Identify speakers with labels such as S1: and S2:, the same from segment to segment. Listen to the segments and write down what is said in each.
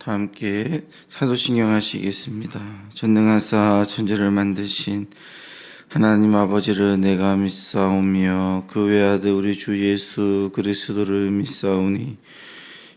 S1: 다 함께 사도신경 하시겠습니다. 전능하사 천지를 만드신 하나님 아버지를 내가 믿사오며 그 외아들 우리 주 예수 그리스도를 믿사오니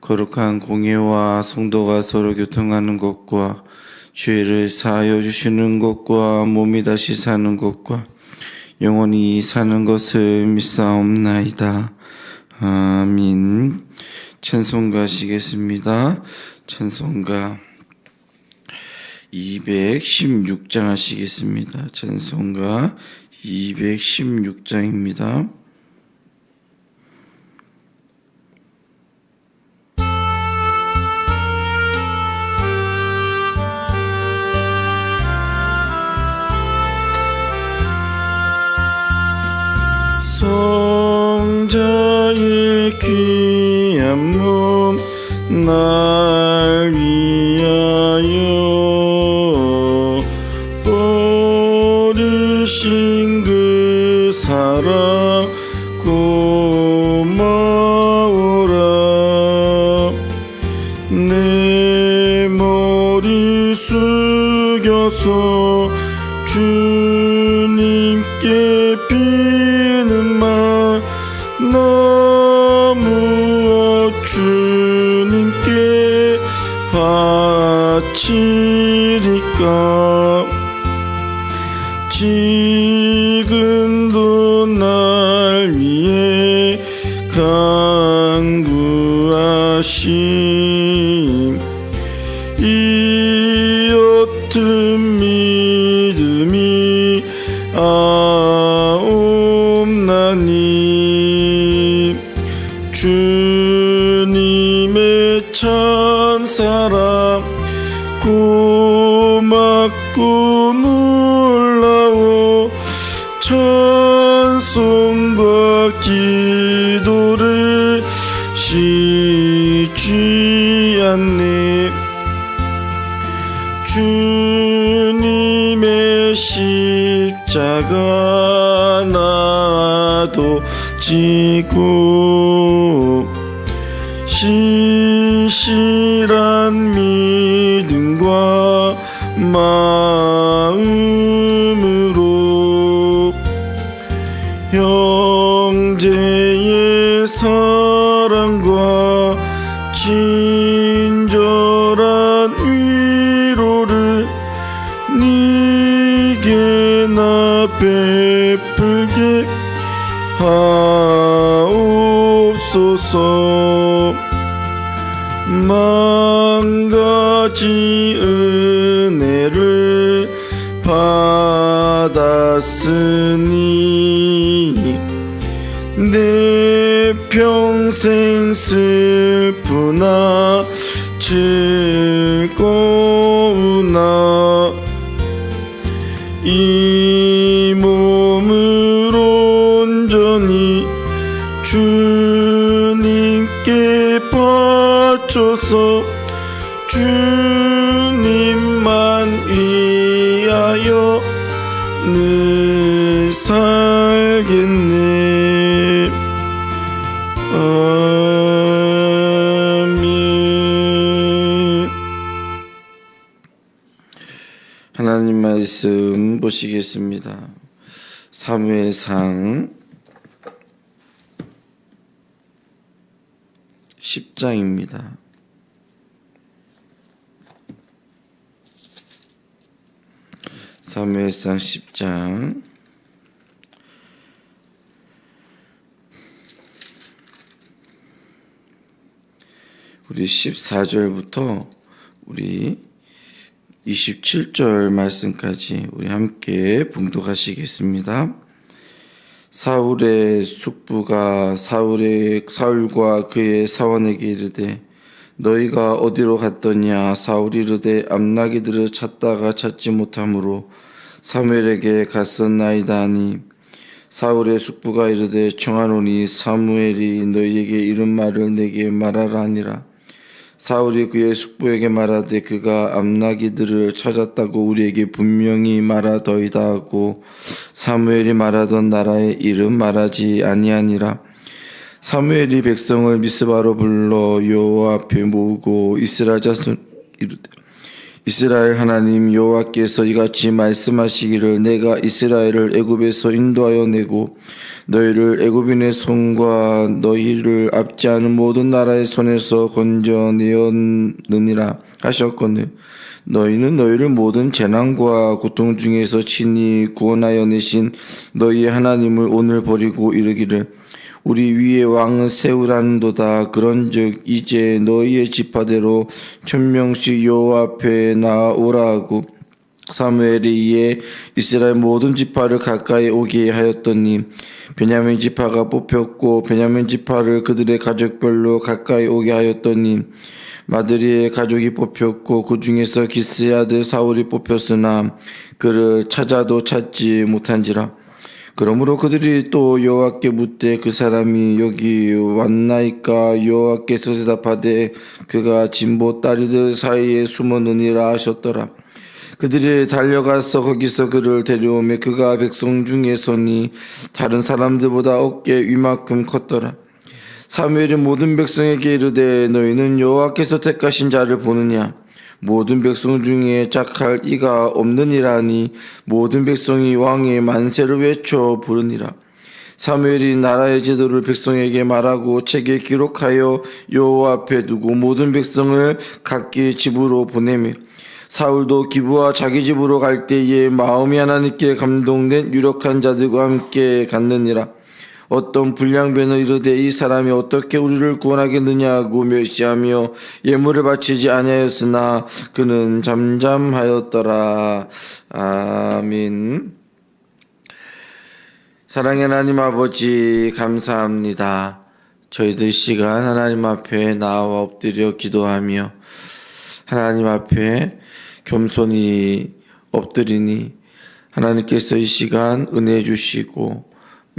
S1: 거룩한 공예와 성도가 서로 교통하는 것과 죄를 사하여 주시는 것과 몸이 다시 사는 것과 영원히 사는 것을 믿사옵나이다. 아민. 찬송가 하시겠습니다. 찬송가 216장 하시겠습니다. 찬송가 216장입니다. 성자의 귀한 몸 날 위하여 버리신 그 사랑 이 어떤 믿음이 아옵나니. 주님의 참 사랑 고맙고 자가 나도 지고 신실 받았으니 내 평생 슬프나 즐 하나님 말씀 보시겠습니다. 사무엘상 10장입니다. 사무엘상 10장 우리 14절부터 우리 27절 말씀까지 우리 함께 봉독하시겠습니다. 사울의 숙부가 사울의 사울과 그의 사원에게 이르되 너희가 어디로 갔더냐 사울이 이르되 암나기들을 찾다가 찾지 못하므로 사무엘에게 갔었나이다 하니 사울의 숙부가 이르되 청하노니 사무엘이 너희에게 이런 말을 내게 말하라 하니라 사울이 그의 숙부에게 말하되 그가 암나기들을 찾았다고 우리에게 분명히 말하더이다 하고 사무엘이 말하던 나라의 이름 말하지 아니하니라. 사무엘이 백성을 미스바로 불러 여호와 앞에 모으고 이스라엘 자손 이르되 이스라엘 하나님 여호와께서 이같이 말씀하시기를 내가 이스라엘을 애굽에서 인도하여 내고 너희를 애굽인의 손과 너희를 앞지 않은 모든 나라의 손에서 건져내었느니라 하셨거늘 너희는 너희를 모든 재난과 고통 중에서 친히 구원하여 내신 너희의 하나님을 오늘 버리고 이르기를 우리 위에 왕을 세우라는도다. 그런즉 이제 너희의 지파대로 천명씩 여호와 앞에 나오라 하고. 사무엘이 이에 이스라엘 모든 지파를 가까이 오게 하였더니 베냐민 지파가 뽑혔고 베냐민 지파를 그들의 가족별로 가까이 오게 하였더니 마드리의 가족이 뽑혔고 그 중에서 기스의 아들 사울이 뽑혔으나 그를 찾아도 찾지 못한지라 그러므로 그들이 또 여호와께 묻되 그 사람이 여기 왔나이까? 여호와께서 대답하되 그가 진보 딸이들 사이에 숨었느니라 하셨더라. 그들이 달려가서 거기서 그를 데려오매 그가 백성 중에서니 다른 사람들보다 어깨 위만큼 컸더라. 사무엘이 모든 백성에게 이르되 너희는 여호와께서 택하신 자를 보느냐 모든 백성 중에 짝할 이가 없느니라니 모든 백성이 왕의 만세를 외쳐 부르니라. 사무엘이 나라의 제도를 백성에게 말하고 책에 기록하여 여호와 앞에 두고 모든 백성을 각기 집으로 보내매 사울도 기부와 자기 집으로 갈 때에 마음이 하나님께 감동된 유력한 자들과 함께 갔느니라. 어떤 불량배는 이르되 이 사람이 어떻게 우리를 구원하겠느냐고 멸시하며 예물을 바치지 아니하였으나 그는 잠잠하였더라. 아멘. 사랑의 하나님 아버지 감사합니다. 저희들 시간 하나님 앞에 나와 엎드려 기도하며 하나님 앞에 겸손히 엎드리니 하나님께서 이 시간 은혜 주시고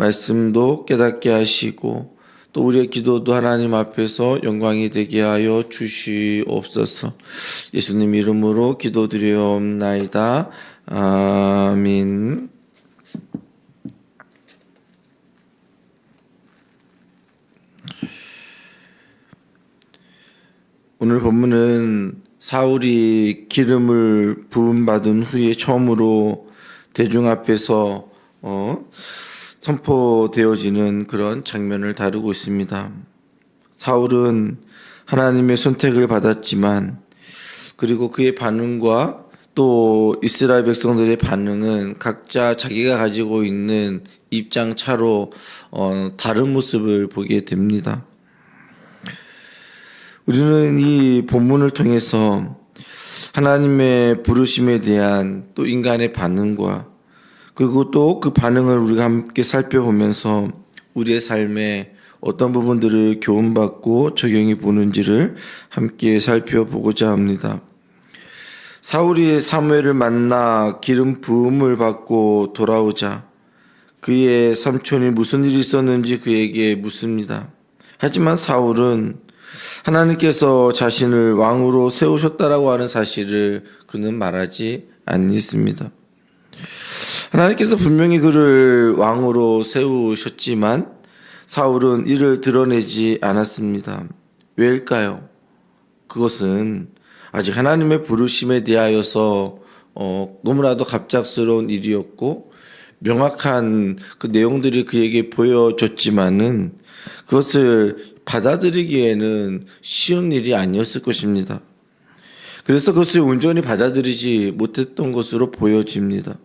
S1: 말씀도 깨닫게 하시고 또 우리의 기도도 하나님 앞에서 영광이 되게 하여 주시옵소서. 예수님 이름으로 기도드리옵나이다. 아멘. 오늘 본문은 사울이 기름을 부음 받은 후에 처음으로 대중 앞에서 어, 선포되어지는 그런 장면을 다루고 있습니다. 사울은 하나님의 선택을 받았지만 그리고 그의 반응과 또 이스라엘 백성들의 반응은 각자 자기가 가지고 있는 입장 차로 어, 다른 모습을 보게 됩니다. 우리는 이 본문을 통해서 하나님의 부르심에 대한 또 인간의 반응과 그리고 또 그 반응을 우리가 함께 살펴보면서 우리의 삶에 어떤 부분들을 교훈받고 적용해 보는지를 함께 살펴보고자 합니다. 사울이 사무엘을 만나 기름 부음을 받고 돌아오자 그의 삼촌이 무슨 일이 있었는지 그에게 묻습니다. 하지만 사울은 하나님께서 자신을 왕으로 세우셨다라고 하는 사실을 그는 말하지 않습니다. 하나님께서 분명히 그를 왕으로 세우셨지만 사울은 이를 드러내지 않았습니다. 왜일까요? 그것은 아직 하나님의 부르심에 대하여서 어, 너무나도 갑작스러운 일이었고 명확한 그 내용들이 그에게 보여졌지만은 그것을 받아들이기에는 쉬운 일이 아니었을 것입니다. 그래서 그것을 온전히 받아들이지 못했던 것으로 보여집니다.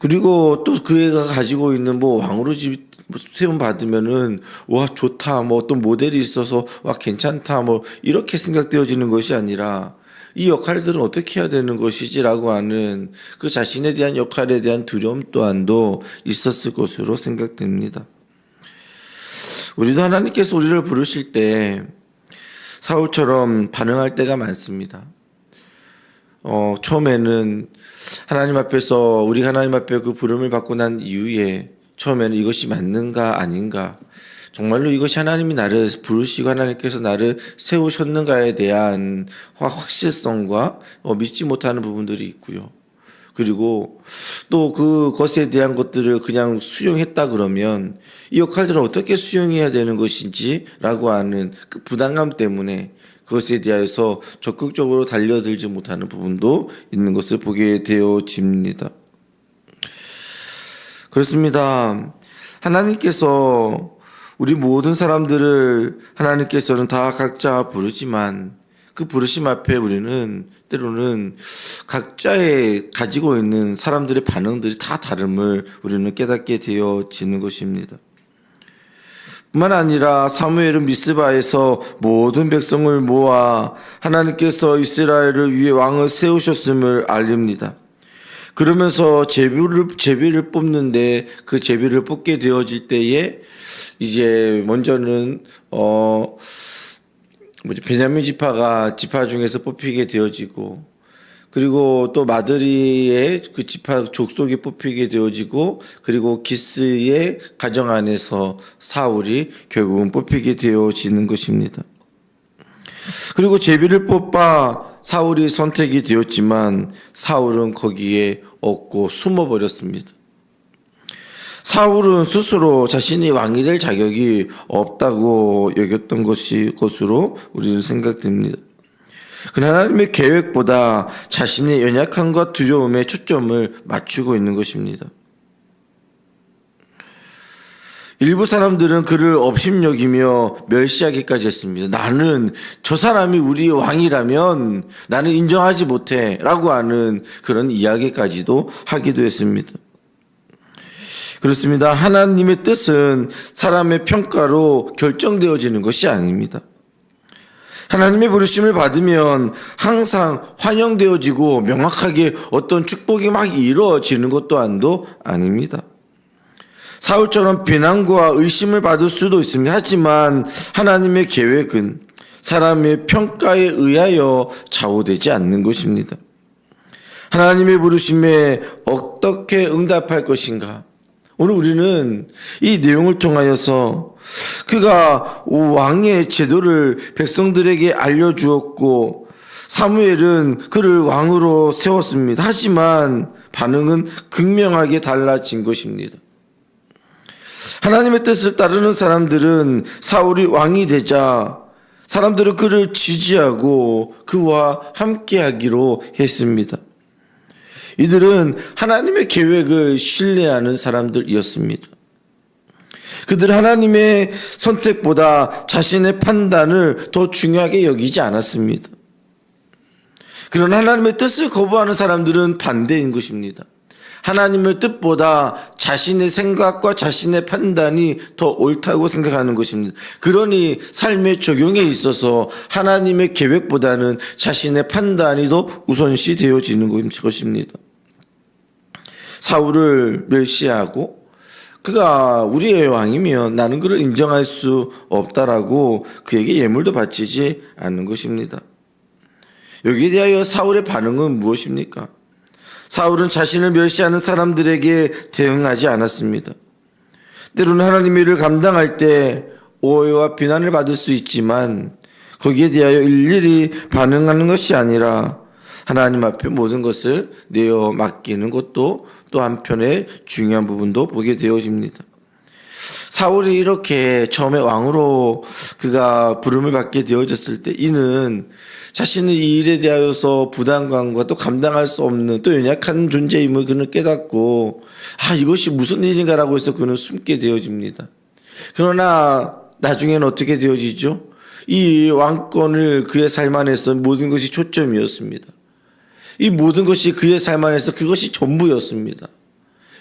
S1: 그리고 또 그 애가 가지고 있는 뭐 왕으로 집 세움 받으면은 와 좋다 뭐 어떤 모델이 있어서 와 괜찮다 뭐 이렇게 생각되어지는 것이 아니라 이 역할들은 어떻게 해야 되는 것이지라고 하는 그 자신에 대한 역할에 대한 두려움 또한도 있었을 것으로 생각됩니다. 우리도 하나님께서 우리를 부르실 때 사울처럼 반응할 때가 많습니다. 어, 처음에는 하나님 앞에서 우리 하나님 앞에 그 부름을 받고 난 이후에 처음에는 이것이 맞는가 아닌가 정말로 이것이 하나님이 나를 부르시고 하나님께서 나를 세우셨는가에 대한 확- 확실성과 어, 믿지 못하는 부분들이 있고요. 그리고 또 그것에 대한 것들을 그냥 수용했다 그러면 이 역할들을 어떻게 수용해야 되는 것인지라고 하는 그 부담감 때문에 그것에 대해서 적극적으로 달려들지 못하는 부분도 있는 것을 보게 되어집니다. 그렇습니다. 하나님께서 우리 모든 사람들을 하나님께서는 다 각자 부르지만 그 부르심 앞에 우리는 때로는 각자의 가지고 있는 사람들의 반응들이 다 다름을 우리는 깨닫게 되어지는 것입니다. 뿐만 아니라 사무엘은 미스바에서 모든 백성을 모아 하나님께서 이스라엘을 위해 왕을 세우셨음을 알립니다. 그러면서 제비를 제비를 뽑는데 그 제비를 뽑게 되어질 때에 이제 먼저는 어 뭐지 베냐민 지파가 지파 중에서 뽑히게 되어지고 그리고 또 마드리의 그 지파 족속이 뽑히게 되어지고 그리고 기스의 가정 안에서 사울이 결국은 뽑히게 되어지는 것입니다. 그리고 제비를 뽑아 사울이 선택이 되었지만 사울은 거기에 없고 숨어 버렸습니다. 사울은 스스로 자신이 왕이 될 자격이 없다고 여겼던 것이 것으로 우리는 생각됩니다. 그 하나님의 계획보다 자신의 연약함과 두려움에 초점을 맞추고 있는 것입니다. 일부 사람들은 그를 업심여기며 멸시하기까지 했습니다. 나는 저 사람이 우리의 왕이라면 나는 인정하지 못해 라고 하는 그런 이야기까지도 하기도 했습니다. 그렇습니다. 하나님의 뜻은 사람의 평가로 결정되어지는 것이 아닙니다. 하나님의 부르심을 받으면 항상 환영되어지고 명확하게 어떤 축복이 막 이루어지는 것 또한도 아닙니다. 사울처럼 비난과 의심을 받을 수도 있습니다. 하지만 하나님의 계획은 사람의 평가에 의하여 좌우되지 않는 것입니다. 하나님의 부르심에 어떻게 응답할 것인가? 오늘 우리는 이 내용을 통하여서 그가 왕의 제도를 백성들에게 알려주었고 사무엘은 그를 왕으로 세웠습니다. 하지만 반응은 극명하게 달라진 것입니다. 하나님의 뜻을 따르는 사람들은 사울이 왕이 되자 사람들은 그를 지지하고 그와 함께하기로 했습니다. 이들은 하나님의 계획을 신뢰하는 사람들이었습니다. 그들은 하나님의 선택보다 자신의 판단을 더 중요하게 여기지 않았습니다. 그러나 하나님의 뜻을 거부하는 사람들은 반대인 것입니다. 하나님의 뜻보다 자신의 생각과 자신의 판단이 더 옳다고 생각하는 것입니다. 그러니 삶의 적용에 있어서 하나님의 계획보다는 자신의 판단이 더 우선시 되어지는 것입니다. 사울을 멸시하고 그가 우리의 왕이면 나는 그를 인정할 수 없다라고 그에게 예물도 바치지 않는 것입니다. 여기에 대하여 사울의 반응은 무엇입니까? 사울은 자신을 멸시하는 사람들에게 대응하지 않았습니다. 때로는 하나님의 일을 감당할 때 오해와 비난을 받을 수 있지만 거기에 대하여 일일이 반응하는 것이 아니라 하나님 앞에 모든 것을 내어 맡기는 것도 또 한편의 중요한 부분도 보게 되어집니다. 사울이 이렇게 처음에 왕으로 그가 부름을 받게 되어졌을 때 이는 자신의 이 일에 대하여서 부담감과 또 감당할 수 없는 또 연약한 존재임을 그는 깨닫고 아 이것이 무슨 일인가라고 해서 그는 숨게 되어집니다. 그러나 나중에는 어떻게 되어지죠? 이 왕권을 그의 삶 안에서 모든 것이 초점이었습니다. 이 모든 것이 그의 삶 안에서 그것이 전부였습니다.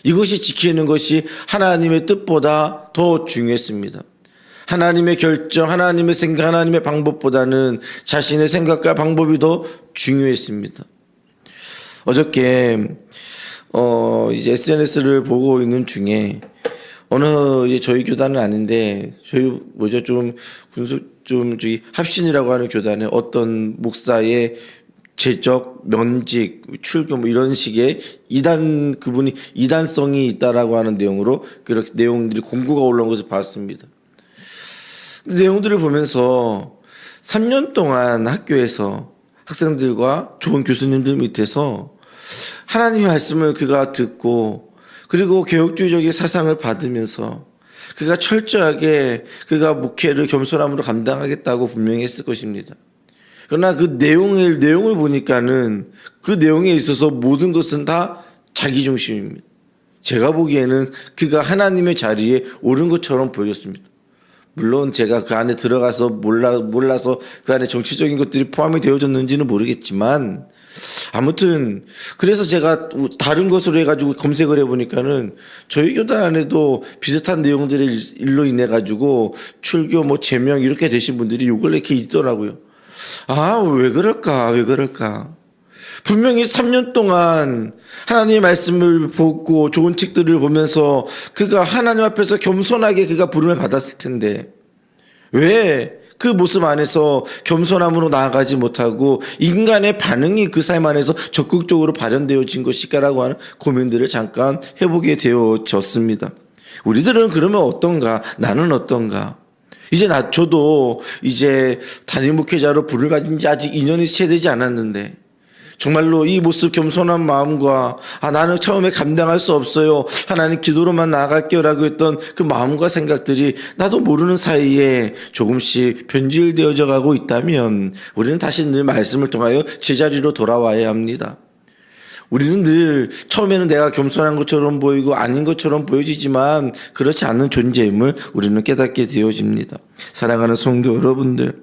S1: 이것이 지키는 것이 하나님의 뜻보다 더 중요했습니다. 하나님의 결정, 하나님의 생각, 하나님의 방법보다는 자신의 생각과 방법이 더 중요했습니다. 어저께 어 이제 SNS를 보고 있는 중에 어느 이제 저희 교단은 아닌데 저희 뭐죠 좀 군수 좀 저기 합신이라고 하는 교단에 어떤 목사의 재적, 면직, 출교 뭐 이런 식의 이단 그분이 이단성이 있다라고 하는 내용으로 그렇게 내용들이 공고가 올라온 것을 봤습니다. 내용들을 보면서 3년 동안 학교에서 학생들과 좋은 교수님들 밑에서 하나님의 말씀을 그가 듣고 그리고 개혁주의적인 사상을 받으면서 그가 철저하게 그가 목회를 겸손함으로 감당하겠다고 분명히 했을 것입니다. 그러나 그 내용을 내용을 보니까는 그 내용에 있어서 모든 것은 다 자기 중심입니다. 제가 보기에는 그가 하나님의 자리에 오른 것처럼 보였습니다. 물론 제가 그 안에 들어가서 몰라 몰라서 그 안에 정치적인 것들이 포함이 되어졌는지는 모르겠지만 아무튼 그래서 제가 다른 것으로 해가지고 검색을 해보니까는 저희 교단 안에도 비슷한 내용들의 일로 인해 가지고 출교 뭐 제명 이렇게 되신 분들이 요걸 이렇게 있더라고요. 아 왜 그럴까 왜 그럴까 분명히 3년 동안 하나님의 말씀을 보고 좋은 책들을 보면서 그가 하나님 앞에서 겸손하게 그가 부름을 받았을 텐데 왜 그 모습 안에서 겸손함으로 나아가지 못하고 인간의 반응이 그 삶 안에서 적극적으로 발현되어진 것일까라고 하는 고민들을 잠깐 해보게 되어졌습니다. 우리들은 그러면 어떤가? 나는 어떤가? 이제 나 저도 이제 담임 목회자로 부를 받은 지 아직 2년이 채 되지 않았는데 정말로 이 모습 겸손한 마음과 아 나는 처음에 감당할 수 없어요. 하나님 기도로만 나아갈게요라고 했던 그 마음과 생각들이 나도 모르는 사이에 조금씩 변질되어져 가고 있다면 우리는 다시 늘 말씀을 통하여 제자리로 돌아와야 합니다. 우리는 늘 처음에는 내가 겸손한 것처럼 보이고 아닌 것처럼 보여지지만 그렇지 않는 존재임을 우리는 깨닫게 되어집니다. 사랑하는 성도 여러분들,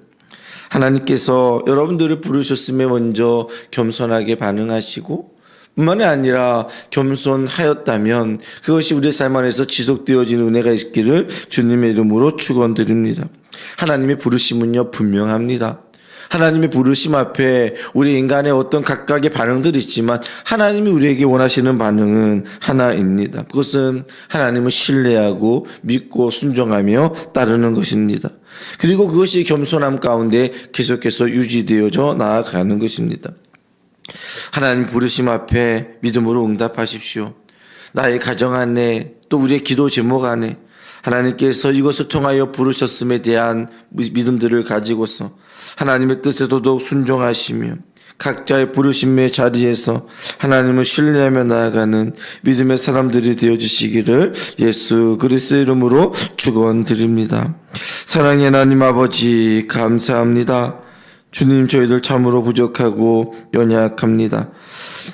S1: 하나님께서 여러분들을 부르셨음에 먼저 겸손하게 반응하시고 뿐만이 아니라 겸손하였다면 그것이 우리의 삶 안에서 지속되어지는 은혜가 있기를 주님의 이름으로 축원드립니다. 하나님의 부르심은요 분명합니다. 하나님의 부르심 앞에 우리 인간의 어떤 각각의 반응들이 있지만 하나님이 우리에게 원하시는 반응은 하나입니다. 그것은 하나님을 신뢰하고 믿고 순종하며 따르는 것입니다. 그리고 그것이 겸손함 가운데 계속해서 유지되어져 나아가는 것입니다. 하나님 부르심 앞에 믿음으로 응답하십시오. 나의 가정 안에 또 우리의 기도 제목 안에 하나님께서 이것을 통하여 부르셨음에 대한 믿음들을 가지고서 하나님의 뜻에 더더욱 순종하시며 각자의 부르심의 자리에서 하나님을 신뢰하며 나아가는 믿음의 사람들이 되어주시기를 예수 그리스도 이름으로 축원드립니다. 사랑의 하나님 아버지 감사합니다. 주님 저희들 참으로 부족하고 연약합니다.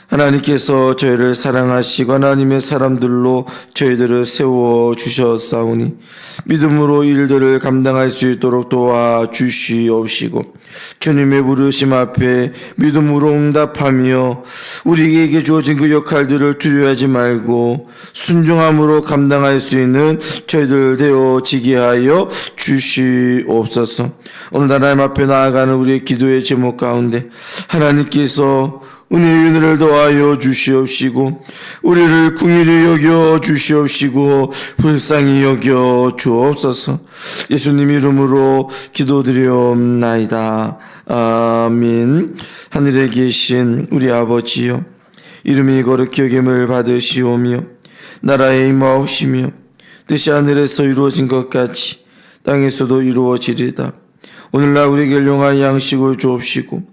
S1: 하나님께서 저희를 사랑하시고 하나님의 사람들로 저희들을 세워 주셨사오니 믿음으로 일들을 감당할 수 있도록 도와 주시옵시고 주님의 부르심 앞에 믿음으로 응답하며 우리에게 주어진 그 역할들을 두려워하지 말고 순종함으로 감당할 수 있는 저희들 되어지게 하여 주시옵소서. 오늘 하나님 앞에 나아가는 우리의 기도의 제목 가운데 하나님께서 은혜의 은혜를 더하여 주시옵시고 우리를 궁일히 여겨 주시옵시고 불쌍히 여겨 주옵소서. 예수님 이름으로 기도드리옵나이다. 아멘. 하늘에 계신 우리 아버지여 이름이 거룩히 여김을 받으시오며 나라의 임하옵시며 뜻이 하늘에서 이루어진 것 같이 땅에서도 이루어지리다. 오늘날 우리에게 용한 양식을 주옵시고